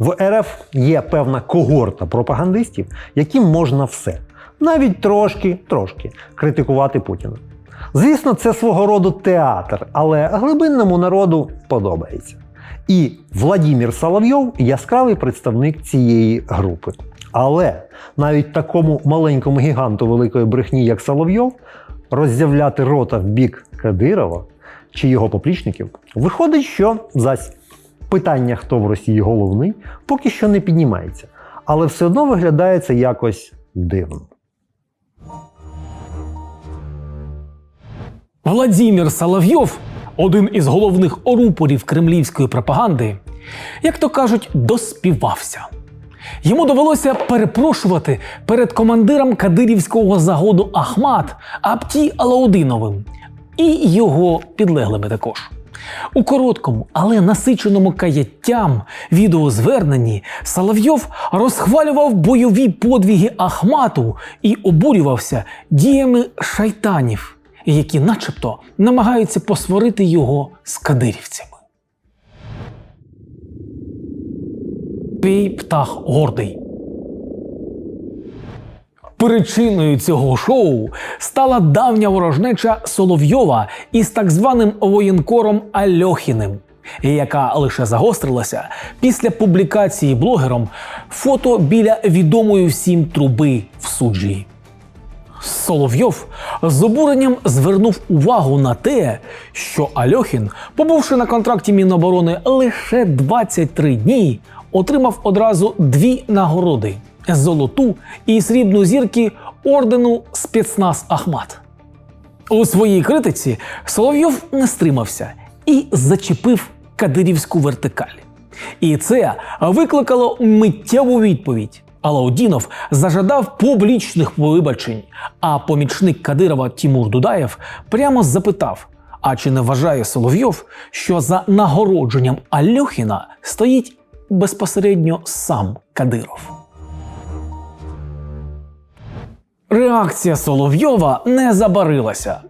В РФ є певна когорта пропагандистів, яким можна все, навіть трошки, трошки критикувати Путіна. Звісно, це свого роду театр, але глибинному народу подобається. І Владімір Соловйов яскравий представник цієї групи. Але навіть такому маленькому гіганту великої брехні, як Соловйов, роззявляти рота в бік Кадирова чи його поплічників, виходить, що зась питання, хто в Росії головний, поки що не піднімається. Але все одно виглядає це якось дивно. Владімір Соловйов, один із головних орупорів кремлівської пропаганди, як то кажуть, доспівався. Йому довелося перепрошувати перед командиром кадирівського загону Ахмат Апті Алаудиновим і його підлеглими також. У короткому, але насиченому каяттям відеозверненні Соловйов розхвалював бойові подвіги Ахмату і обурювався діями шайтанів, які, начебто, намагаються посварити його з кадирівцями. Пій птах гордий. Причиною цього шоу стала давня ворожнеча Соловйова із так званим воєнкором Альохіним, яка лише загострилася після публікації блогером фото біля відомої всім труби в суджі. Соловйов з обуренням звернув увагу на те, що Альохін, побувши на контракті Міноборони лише 23 дні, отримав одразу дві нагороди: золоту і срібну зірки ордену спецназ Ахмат. У своїй критиці Соловйов не стримався і зачепив кадирівську вертикаль. І це викликало миттєву відповідь. Алаудінов зажадав публічних вибачень, а помічник Кадирова Тімур Дудаєв прямо запитав: а чи не вважає Соловйов, що за нагородженням Альохіна стоїть безпосередньо сам Кадиров? Реакція Соловйова не забарилася.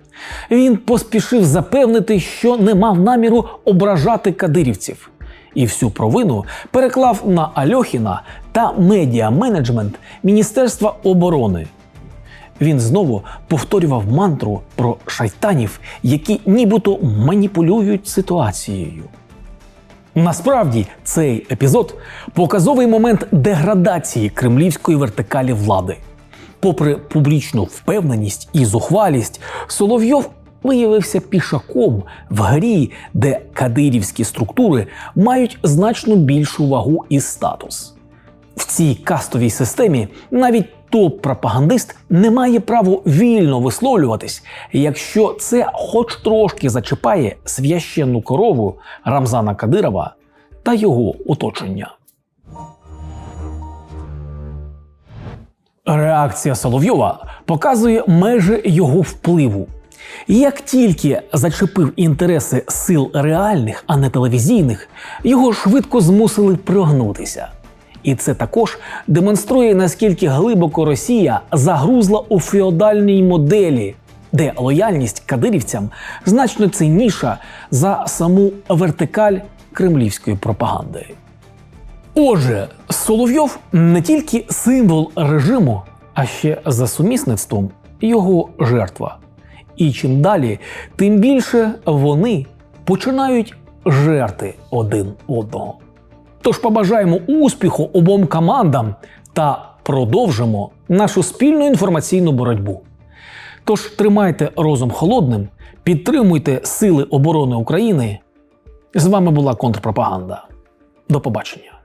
Він поспішив запевнити, що не мав наміру ображати кадирівців, і всю провину переклав на Альохіна та медіа-менеджмент Міністерства оборони. Він знову повторював мантру про шайтанів, які нібито маніпулюють ситуацією. Насправді цей епізод показовий момент деградації кремлівської вертикалі влади. Попри публічну впевненість і зухвалість, Соловйов виявився пішаком в грі, де кадирівські структури мають значно більшу вагу і статус. В цій кастовій системі навіть топ-пропагандист не має права вільно висловлюватись, якщо це хоч трошки зачіпає священну корову Рамзана Кадирова та його оточення. Реакція Соловйова показує межі його впливу. Як тільки зачепив інтереси сил реальних, а не телевізійних, його швидко змусили прогнутися. І це також демонструє, наскільки глибоко Росія загрузла у феодальній моделі, де лояльність кадирівцям значно цінніша за саму вертикаль кремлівської пропаганди. Отже, Соловйов не тільки символ режиму, а ще за сумісництвом його жертва. І чим далі, тим більше вони починають жерти один одного. Тож побажаємо успіху обом командам та продовжимо нашу спільну інформаційну боротьбу. Тож тримайте розум холодним, підтримуйте Сили оборони України. З вами була контрпропаганда. До побачення.